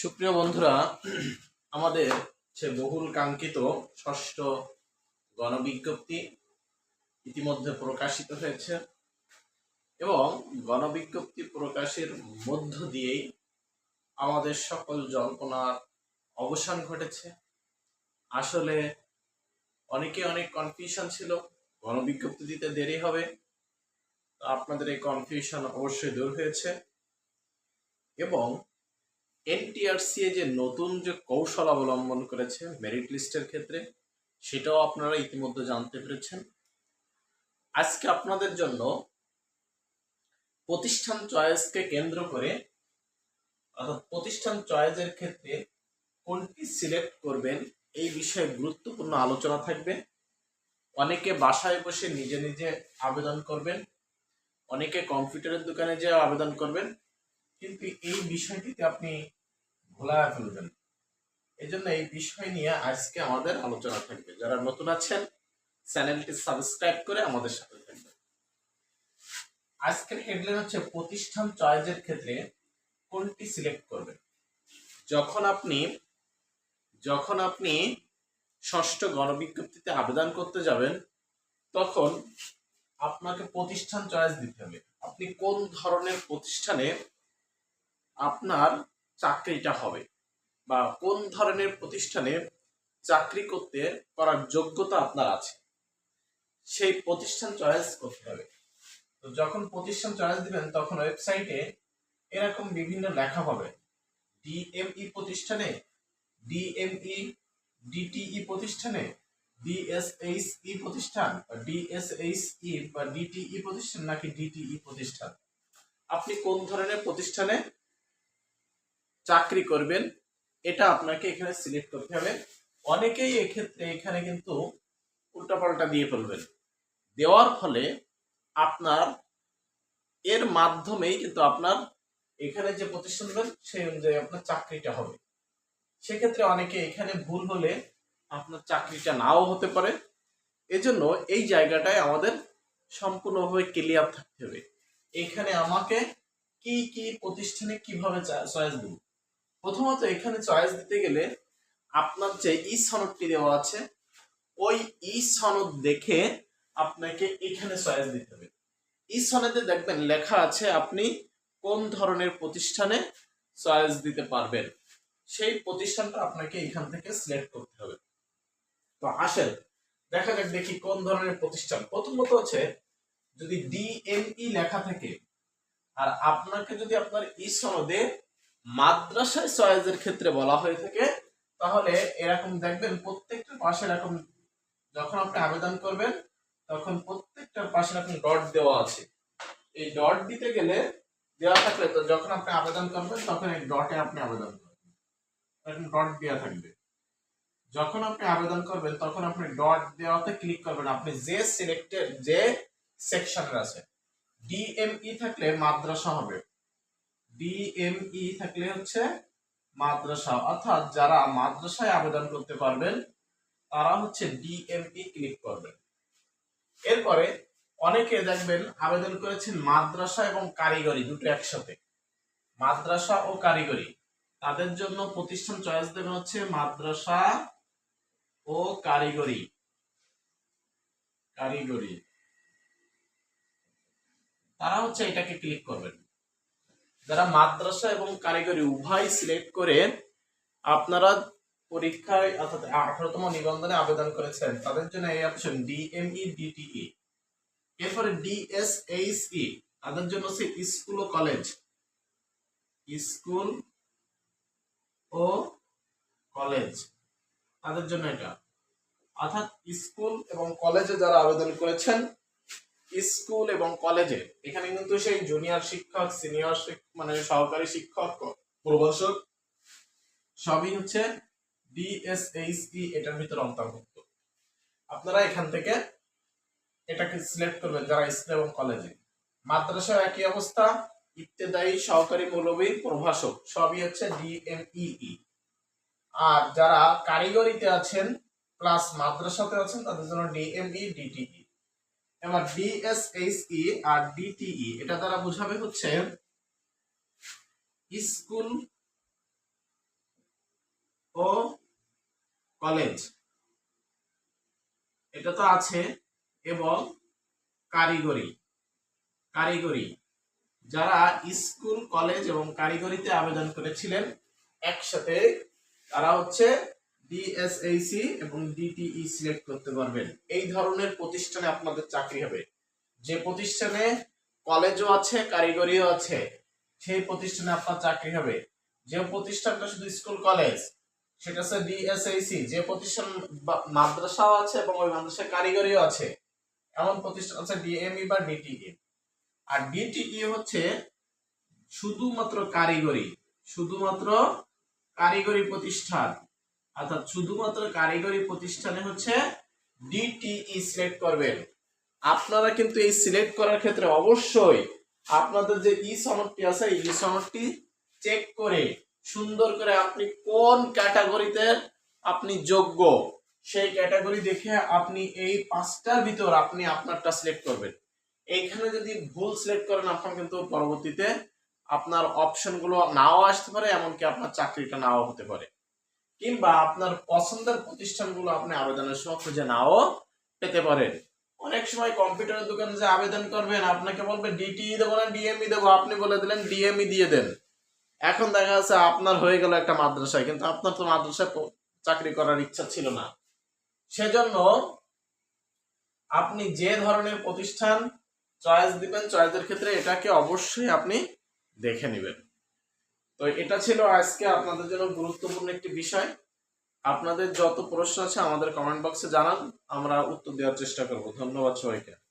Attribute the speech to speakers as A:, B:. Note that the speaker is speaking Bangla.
A: সুপ্রিয় বন্ধুরা, আমাদের সে বহুল কাঙ্ক্ষিত ষষ্ঠ গণবিজ্ঞপ্তি ইতিমধ্যে প্রকাশিত হয়েছে এবং গণবিজ্ঞপ্তি প্রকাশের মধ্য দিয়েই আমাদের সকল জল্পনার অবসান ঘটেছে। আসলে অনেকে অনেক কনফিউশন ছিল, গণবিজ্ঞপ্তি দিতে দেরি হবে আপনাদের এই কনফিউশন অবশ্যই দূর হয়েছে এবং এনটিআরসি যে নতুন যে কৌশল অবলম্বন করেছে মেরিট লিস্টের ক্ষেত্রে, সেটাও আপনারা ইতিমধ্যে জানতে পেরেছেন। আজকে আপনাদের জন্য প্রতিষ্ঠান চয়েসকে কেন্দ্র করে, অর্থাৎ প্রতিষ্ঠান চয়েসের ক্ষেত্রে কোনটি সিলেক্ট করবেন, এই বিষয়ে গুরুত্বপূর্ণ আলোচনা থাকবে। অনেকে বাসায় বসে নিজে নিজে আবেদন করবেন, অনেকে কম্পিউটারের দোকানে যে আবেদন করবেন। কিন্তু এই বিষয়টিতে আপনি ভোলা ফেলবেন। এই জন্য এই বিষয় নিয়ে আজকে আমাদের আলোচনা থাকবে। যারা নতুন আছেন, চ্যানেলটি সাবস্ক্রাইব করে আমাদের সাথে থাকবেন। আজকের হেডলাইন হচ্ছে, প্রতিষ্ঠান চয়েসের ক্ষেত্রে কোনটি সিলেক্ট করবেন? যখন আপনি যখন আপনি ষষ্ঠ গণবিজ্ঞপ্তিতে আবেদন করতে যাবেন, তখন আপনাকে প্রতিষ্ঠান চয়েস দিতে হবে। আপনি কোন ধরনের প্রতিষ্ঠানে আপনার চাকরিটা হবে বা কোন ধরনের প্রতিষ্ঠানে চাকরি করতে করার যোগ্যতা আপনার আছে, সেই প্রতিষ্ঠান চয়েস করতে হবে। তো যখন প্রতিষ্ঠান চয়েস দিবেন, তখন ওয়েবসাইটে এরকম বিভিন্ন লেখা পাবে ডিএমই প্রতিষ্ঠানে, ডিএমই, ডিটিই প্রতিষ্ঠানে, ডিএসএইচই প্রতিষ্ঠান, বা ডিএসএইচই, বা ডিটিই প্রতিষ্ঠান, নাকি ডিটিই প্রতিষ্ঠান। আপনি কোন ধরনের প্রতিষ্ঠানে চাকরি করবেন, এটা আপনাকে এখানে সিলেক্ট করতে হবে। অনেকেই এক্ষেত্রে এখানে কিন্তু উল্টাপাল্টা দিয়ে ফেলবেন। দেওয়ার ফলে আপনার, এর মাধ্যমেই কিন্তু আপনার এখানে যে প্রতিষ্ঠান দেবেন সেই অনুযায়ী আপনার চাকরিটা হবে। সেক্ষেত্রে অনেকে এখানে ভুল হলে আপনার চাকরিটা নাও হতে পারে। এজন্য এই জায়গাটায় আমাদের সম্পূর্ণভাবে ক্লিয়ার থাকতে হবে। এখানে আমাকে কি কি প্রতিষ্ঠানে কীভাবে চয়েস দেব? প্রথমত এখানে চয়েস দিতে গেলে আপনার যে ই সনদটি দেওয়া আছে, ওই ই সনদ দেখে আপনাকে এখানে চয়েস দিতে হবে। ই সনদে দেখবেন লেখা আছে আপনি কোন ধরনের প্রতিষ্ঠানে চয়েস দিতে পারবেন। সেই প্রতিষ্ঠানটা আপনাকে এখান থেকে সিলেক্ট করতে হবে। তো আসেন, দেখা যাক দেখি কোন ধরনের প্রতিষ্ঠান। প্রথমত হচ্ছে যদি ডিএমই লেখা থাকে, আর আপনাকে যদি আপনার ই সনদে মাদ্রাসায় চয়েসের ক্ষেত্রে বলা হয়ে থাকে, তাহলে এরকম দেখবেন প্রত্যেকটা পাশে এরকম যখন আপনি আবেদন করবেন, তখন প্রত্যেকটার পাশে এরকম ডট দেওয়া আছে। এই ডট দিতে গেলে দেওয়া থাকলে তো যখন আপনি আবেদন করবেন, তখন এই ডটে আপনি আবেদন করবেন। এরকম ডট দেওয়া থাকবে। যখন আপনি আবেদন করবেন, তখন আপনি ডট দেওয়াতে ক্লিক করবেন। আপনি যে সিলেক্টেড যে সেকশনের আছে ডিএমই থাকলে মাদ্রাসা হবে। ডিএমই থাকলে হচ্ছে মাদ্রাসা। অর্থাৎ যারা মাদ্রাসায় আবেদন করতে পারবেন, তারা হচ্ছে ডিএমই ক্লিক করবেন। এরপরে অনেকে দেখবেন আবেদন করেছেন মাদ্রাসা এবং কারিগরি দুটো একসাথে। মাদ্রাসা ও কারিগরি, তাদের জন্য প্রতিষ্ঠান চয়েস দেবেন হচ্ছে মাদ্রাসা ও কারিগরি। কারিগরি। তারা হচ্ছে এটাকে ক্লিক করবেন। যারা মাদ্রাসা এবং কারিগরি উভয় সিলেক্ট করে আপনারা পরীক্ষায় অর্থাৎ আঠারোতম নিবন্ধনে আবেদন করেছেন, তাদের জন্য এই অপশন ডিএমই ডিটিই এরপরে ডিএসএইচই তাদের জন্য হচ্ছে স্কুল ও কলেজ। স্কুল ও কলেজ, তাদের জন্য এটা। অর্থাৎ স্কুল এবং কলেজে যারা আবেদন করেছেন স্কুল এবং কলেজে। এখানে কিন্তু সেই জুনিয়র শিক্ষক সিনিয়র মানে সহকারী শিক্ষক প্রভাষক সবই হচ্ছে ডিএসএইচই এটার ভিতরে অন্তর্ভুক্ত। আপনারা এখান থেকে এটাকে সিলেক্ট করবেন যারা স্কুল এবং কলেজে। মাদ্রাসা একই অবস্থা ইত্তেদায়ী সহকারী মৌলবী প্রভাষক, সবই হচ্ছে ডিএমইই আর যারা কারিগরিতে আছেন প্লাস মাদ্রাসাতে আছেন, তাদের জন্য ডিএমই ডিটিই এবার ডিএসএইচই আর ডিটিই এটা দ্বারা বোঝাবে হচ্ছে স্কুল ও কলেজ। এটা তো আছে এবং কারিগরি কারিগরি। যারা স্কুল, কলেজ এবং কারিগরিতে আবেদন করেছিলেন, একসাথে তারা হচ্ছে ডিএসএইসি এবং ডিটিই সিলেক্ট করতে পারবেন। এই ধরনের প্রতিষ্ঠানে আপনাদের চাকরি হবে। যে প্রতিষ্ঠানে কলেজও আছে, কারিগরিও আছে, সেই প্রতিষ্ঠানে আপনার চাকরি হবে। যে প্রতিষ্ঠানটা শুধু স্কুল কলেজ সেটা হচ্ছে ডিএসএইসি যে প্রতিষ্ঠান মাদ্রাসাও আছে এবং ওই মাদ্রাসায় কারিগরিও আছে, এমন প্রতিষ্ঠান আছে ডিএমই বা ডিটিই আর ডিটিই হচ্ছে শুধুমাত্র কারিগরি শুধুমাত্র কারিগরি প্রতিষ্ঠান। অর্থাৎ শুধুমাত্র কারিগরি প্রতিষ্ঠানে হচ্ছে ডিটিই সিলেক্ট করবেন। আপনারা কিন্তু এই সিলেক্ট করার ক্ষেত্রে অবশ্যই আপনাদের যে ই সনদটি আছে ই সনদটি চেক করে, সুন্দর করে আপনি কোন ক্যাটাগরিতে আপনি যোগ্য, সেই ক্যাটাগরি দেখে আপনি এই পাঁচটার ভিতর আপনি আপনারটা সিলেক্ট করবেন। এইখানে যদি ভুল সিলেক্ট করেন, আপনার কিন্তু পরবর্তীতে আপনার অপশনগুলো নাও আসতে পারে, এমনকি আপনার চাকরিটা নাও হতে পারে। কিংবা আপনার পছন্দের প্রতিষ্ঠানগুলো আপনি আবেদনের সময় খুঁজে নাও, পেতে পারেন। অনেক সময় কম্পিউটারের দোকানে যে আবেদন করবেন, আপনাকে বলবে ডিটিই দেবো না ডিএমই দেবো। আপনি বলে দিলেন ডিএমই দিয়ে দেন। এখন দেখা যাচ্ছে আপনার হয়ে গেল একটা মাদ্রাসায়, কিন্তু আপনার তো মাদ্রাসায় চাকরি করার ইচ্ছা ছিল না। সেজন্য আপনি যে ধরনের প্রতিষ্ঠান চয়েস দিবেন, চয়েসের ক্ষেত্রে এটাকে অবশ্যই আপনি দেখে নেবেন। তো এটা ছিল আজকে আপনাদের জন্য গুরুত্বপূর্ণ একটি বিষয়। আপনাদের যত প্রশ্ন আছে আমাদের কমেন্ট বক্সে জানান, আমরা উত্তর দেওয়ার চেষ্টা করব। ধন্যবাদ সবাইকে।